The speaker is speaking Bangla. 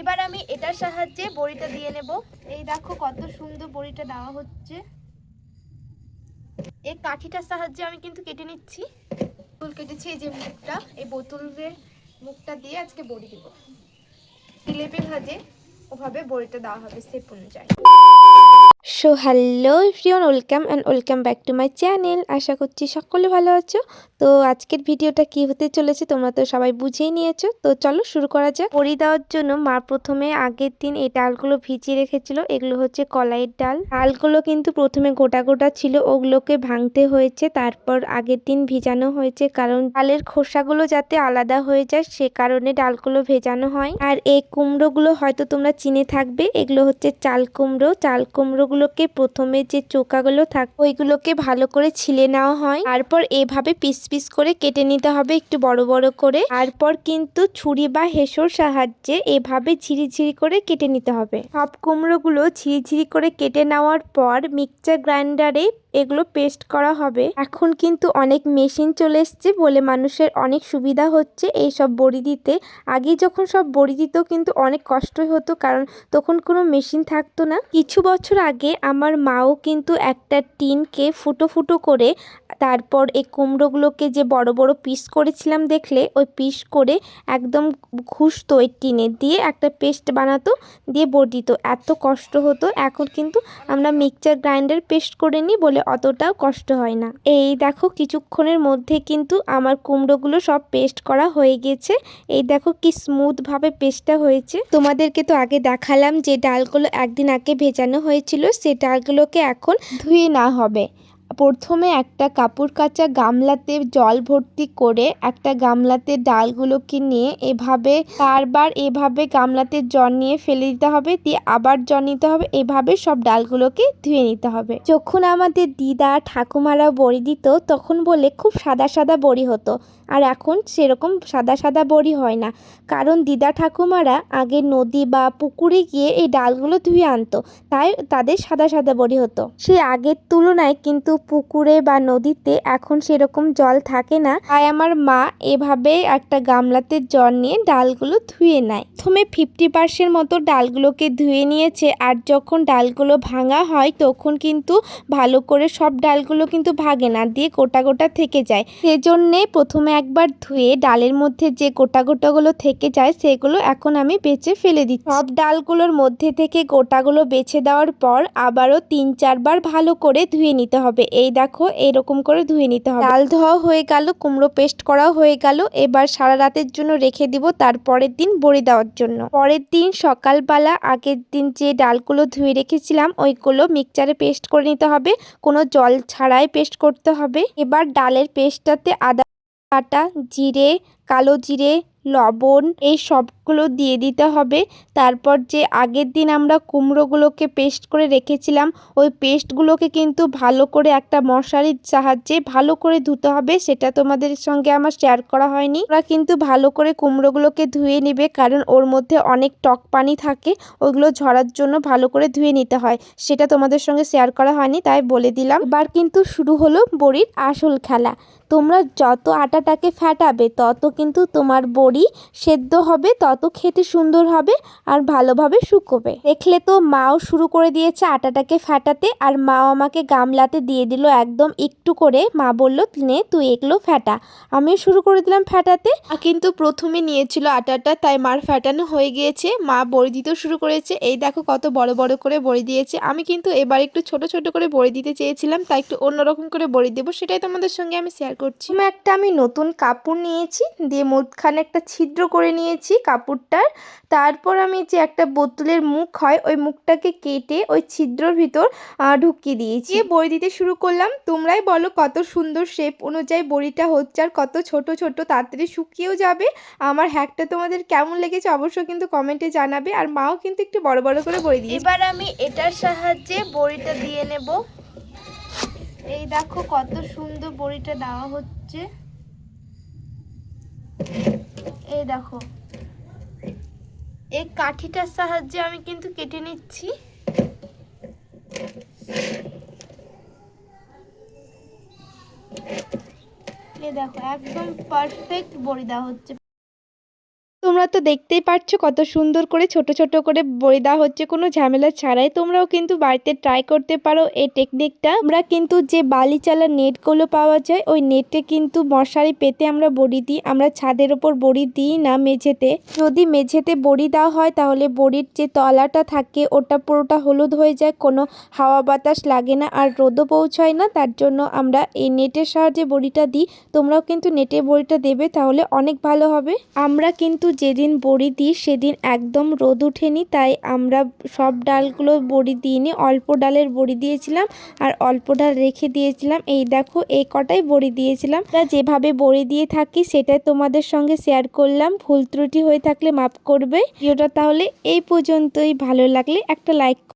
এবার আমি এটার সাহায্যে বড়িটা দিয়ে নেব। এই দেখো কত সুন্দর বড়িটা দেওয়া হচ্ছে। এই কাঠিটার সাহায্যে আমি কিন্তু কেটে নিচ্ছি। বোতল কেটেছি, এই যে মুখটা, এই বোতলের মুখটা দিয়ে আজকে বড়ি দেবো। জিলেপি ভাজে ওভাবে বড়িটা দেওয়া হবে, সেপ অনুযায়ী। So hello everyone welcome and welcome back to my channel আশা করছি সকলে ভালো আছো। তো আজকের ভিডিওটা কি হতে চলেছে তোমরা তো সবাই বুঝেই নিয়েছো। তো চলো শুরু করা যাক। বড়ি দেওয়ার জন্য মা প্রথমে আগের দিন এই ডালগুলো ভিজিয়ে রেখেছিল। এগুলো হচ্ছে কলাইয়ের ডাল। ডালগুলো কিন্তু প্রথমে গোটা গোটা ছিল, ওগুলোকে ভাঙতে হয়েছে। তারপর আগের দিন ভিজানো হয়েছে কারণ ডালের খোসাগুলো যাতে আলাদা হয়ে যায়, সে কারণে ডালগুলো ভেজানো হয়। আর এই কুমড়োগুলো হয়তো তোমরা চিনে থাকবে। এগুলো হচ্ছে চাল কুমড়ো। চাল কুমড়োগুলোকে প্রথমে যে চোকাগুলো থাকে, ওইগুলোকে ভালো করে ছিলে নেওয়া হয়। তারপর এভাবে পিস পিস করে কেটে নিতে হবে একটু বড় বড় করে। তারপর কিন্তু ছুরি বা হেসোর সাহায্যে এভাবে ঝিরি ঝিরি করে কেটে নিতে হবে। সব কুমড়োগুলো ঝিরি ঝিরি করে কেটে নেওয়ার পর মিক্সচার গ্রাইন্ডারে এগুলো পেস্ট করা হবে। এখন কিন্তু অনেক মেশিন চলে এসছে বলে মানুষের অনেক সুবিধা হচ্ছে এই সব বড়ি দিতে। আগে যখন সব বড়ি দিত কিন্তু অনেক কষ্টই হতো কারণ তখন কোনো মেশিন থাকতো না। কিছু বছর আগে আমার মাও কিন্তু একটা টিনকে ফুটো ফুটো করে, তারপর এই কুমড়োগুলোকে যে বড় বড় পিস করেছিলাম দেখলে, ওই পিস করে একদম ঘুষতো ওই টিনে দিয়ে একটা পেস্ট বানাতো, দিয়ে বড়ি এত কষ্ট হতো, এখন কিন্তু আমরা মিক্সচার গ্রাইন্ডার পেস্ট করে নিই বলে অতটাও কষ্ট হয় না। এই দেখো কিছুক্ষণের মধ্যে কিন্তু আমার কুমড়োগুলো সব পেস্ট করা হয়ে গেছে। এই দেখো কি স্মুথভাবে পেস্টটা হয়েছে। তোমাদেরকে তো আগে দেখালাম যে ডালগুলো একদিন আগে ভেজানো হয়েছিল সে ডালগুলোকে এখন ধুয়ে নেওয়া হবে। প্রথমে একটা কাপড় কাচা গামলাতে জল ভর্তি করে একটা গামলাতে ডালগুলোকে নিয়ে এভাবে বারবার এভাবে গামলাতে জল নিয়ে ফেলে দিতে হবে, দিয়ে আবার জল নিতে হবে, এভাবে সব ডালগুলোকে ধুয়ে নিতে হবে। যখন আমাদের দিদা ঠাকুমারা বড়ি দিত, তখন বলে খুব সাদা সাদা বড়ি হতো, আর এখন সেরকম সাদা সাদা বড়ি হয় না, কারণ দিদা ঠাকুমারা আগে নদী বা পুকুরে গিয়ে এই ডালগুলো ধুয়ে আনতো, তাই তাদের সাদা সাদা বড়ি হতো। সে আগের তুলনায় কিন্তু পুকুরে বা নদীতে এখন সেরকম জল থাকে না। তাই আমার মা এভাবে একটা গামলাতে জল নিয়ে ডালগুলো ধুয়ে নেয়। প্রথমে ফিফটি পার্সেন্ট মতো ডালগুলোকে ধুয়ে নিয়েছে আর যখন ডালগুলো ভাঙা হয় তখন কিন্তু ভালো করে সব ডালগুলো কিন্তু ভাগে না, দিয়ে গোটা গোটা থেকে যায়। সেজন্যে প্রথমে একবার ধুয়ে ডালের মধ্যে যে গোটা গোটাগুলো থেকে যায় সেগুলো এখন আমি বেছে ফেলে দিচ্ছি। সব ডালগুলোর মধ্যে থেকে গোটাগুলো বেছে দেওয়ার পর আবারও তিন চারবার ভালো করে ধুয়ে নিতে হবে। এই দেখো এরকম করে ধুয়ে নিতে হবে। ডাল ধোয়া হয়ে গেল, কুমড়ো পেস্ট করাও হয়ে গেল। এবার সারা রাতের জন্য রেখে দিব তারপরের দিন বড়ি দেওয়ার জন্য। পরের দিন সকালবেলা, আগের দিন যে ডালগুলো ধুয়ে রেখেছিলাম, ওইগুলো মিক্সচারে পেস্ট করে নিতে হবে। কোনো জল ছাড়াই পেস্ট করতে হবে। এবার ডালের পেস্টটাতে আদা, বাটা, জিরে, কালো জিরে লবণ এই সবগুলো দিয়ে দিতে হবে। তারপর যে আগের দিন আমরা কুমড়োগুলোকে পেস্ট করে রেখেছিলাম, ওই পেস্টগুলোকে কিন্তু ভালো করে একটা মশারির সাহায্যে ভালো করে ধুতে হবে। সেটা তোমাদের সঙ্গে আমার শেয়ার করা হয়নি। ওরা কিন্তু ভালো করে কুমড়োগুলোকে ধুয়ে নেবে, কারণ ওর মধ্যে অনেক টক পানি থাকে ওইগুলো ঝরার জন্য ভালো করে ধুয়ে নিতে হয়। সেটা তোমাদের সঙ্গে শেয়ার করা হয়নি, তাই বলে দিলাম। এবার কিন্তু শুরু হলো বড়ির আসল খেলা। তোমরা যত আটাটাকে ফ্যাটাবে তত কিন্তু তোমার বড়ি সেদ্ধ হবে, তত খেতে সুন্দর হবে আর ভালোভাবে শুকোবে। দেখলে তো মাও শুরু করে দিয়েছে আটাটাকে ফ্যাটাতে আর মাও আমাকে গামলাতে দিয়ে দিল একদম একটু করে। মা বলল, নে, তুই এগুলো ফ্যাটা আমিও শুরু করে দিলাম ফ্যাটাতে কিন্তু প্রথমে নিয়েছিল আটাটা, তাই মার ফাটানো হয়ে গিয়েছে। মা বড়ি দিতেও শুরু করেছে। এই দেখো কত বড় বড় করে বড়ি দিয়েছে। আমি কিন্তু এবার একটু ছোট ছোট করে বড়ি দিতে চেয়েছিলাম, তাই একটু অন্যরকম করে বড়ি দেবো, সেটাই তোমাদের সঙ্গে আমি শেয়ার করছি। একটা আমি নতুন কাপড় নিয়েছি, দিয়ে মধ্যখানে একটা ছিদ্র করে নিয়েছি কাপড়টার। তারপর আমি যে একটা বোতলের মুখ হয় ওই মুখটাকে কেটে ওই ছিদ্রর ভিতর ঢুকিয়ে দিয়েছি। দিয়ে বড়ি দিতে শুরু করলাম। তোমরাই বলো কত সুন্দর শেপ অনুযায়ী বড়িটা হচ্ছে আর কত ছোট ছোট তাড়াতাড়ি শুকিয়েও যাবে। আমার হ্যাকটা তোমাদের কেমন লেগেছে অবশ্যই কিন্তু কমেন্টে জানাবে। আর মাও কিন্তু একটু বড় বড় করে বড়ি দিয়ে এবার আমি এটার সাহায্যে বড়িটা দিয়ে নেব। এই দেখো কত সুন্দর বড়িটা দেওয়া হচ্ছে। এই দেখো। এই কাঠিটার সাহায্যে আমি কিন্তু কেটে নিচ্ছি। এ দেখো, একদম পারফেক্ট বড়ি দেওয়া হচ্ছে। তোমরা তো দেখতেই পাচ্ছ কত সুন্দর করে, ছোট ছোট করে বড়ি দেওয়া হচ্ছে। কোনো ঝামেলা ছাড়াই তোমরাও কিন্তু বাড়িতে ট্রাই করতে পারো এই টেকনিকটা আমরা কিন্তু যে বালি চালা নেটগুলো পাওয়া যায়, ওই নেটে কিন্তু মশারি পেতে আমরা বড়ি দিই। আমরা ছাদের ওপর বড়ি দিই না মেঝেতে। যদি মেঝেতে বড়ি দেওয়া হয়, তাহলে বড়ির যে তলাটা থাকে, ওটা পুরোটা হলুদ হয়ে যায়, কোনো হাওয়া বাতাস লাগে না আর রোদও পৌঁছায় না। তার জন্য আমরা এই নেটের সাহায্যে বড়িটা দিই। তোমরাও কিন্তু নেটে বড়িটা দেবে, তাহলে অনেক ভালো হবে। আমরা কিন্তু যেদিন বড়ি দিই, সেদিন একদম রোদ উঠেনি তাই আমরা সব ডালগুলো বড়ি দিইনি। অল্প ডালের বড়ি দিয়েছিলাম আর অল্প ডাল রেখে দিয়েছিলাম। এই দেখো, এই কটাই বড়ি দিয়েছিলাম। তা যেভাবে বড়ি দিয়ে থাকি, সেটাই তোমাদের সঙ্গে শেয়ার করলাম। ভুল ত্রুটি হয়ে থাকলে মাফ করবে। ভিডিওটা তাহলে এই পর্যন্তই। ভালো লাগলে একটা লাইক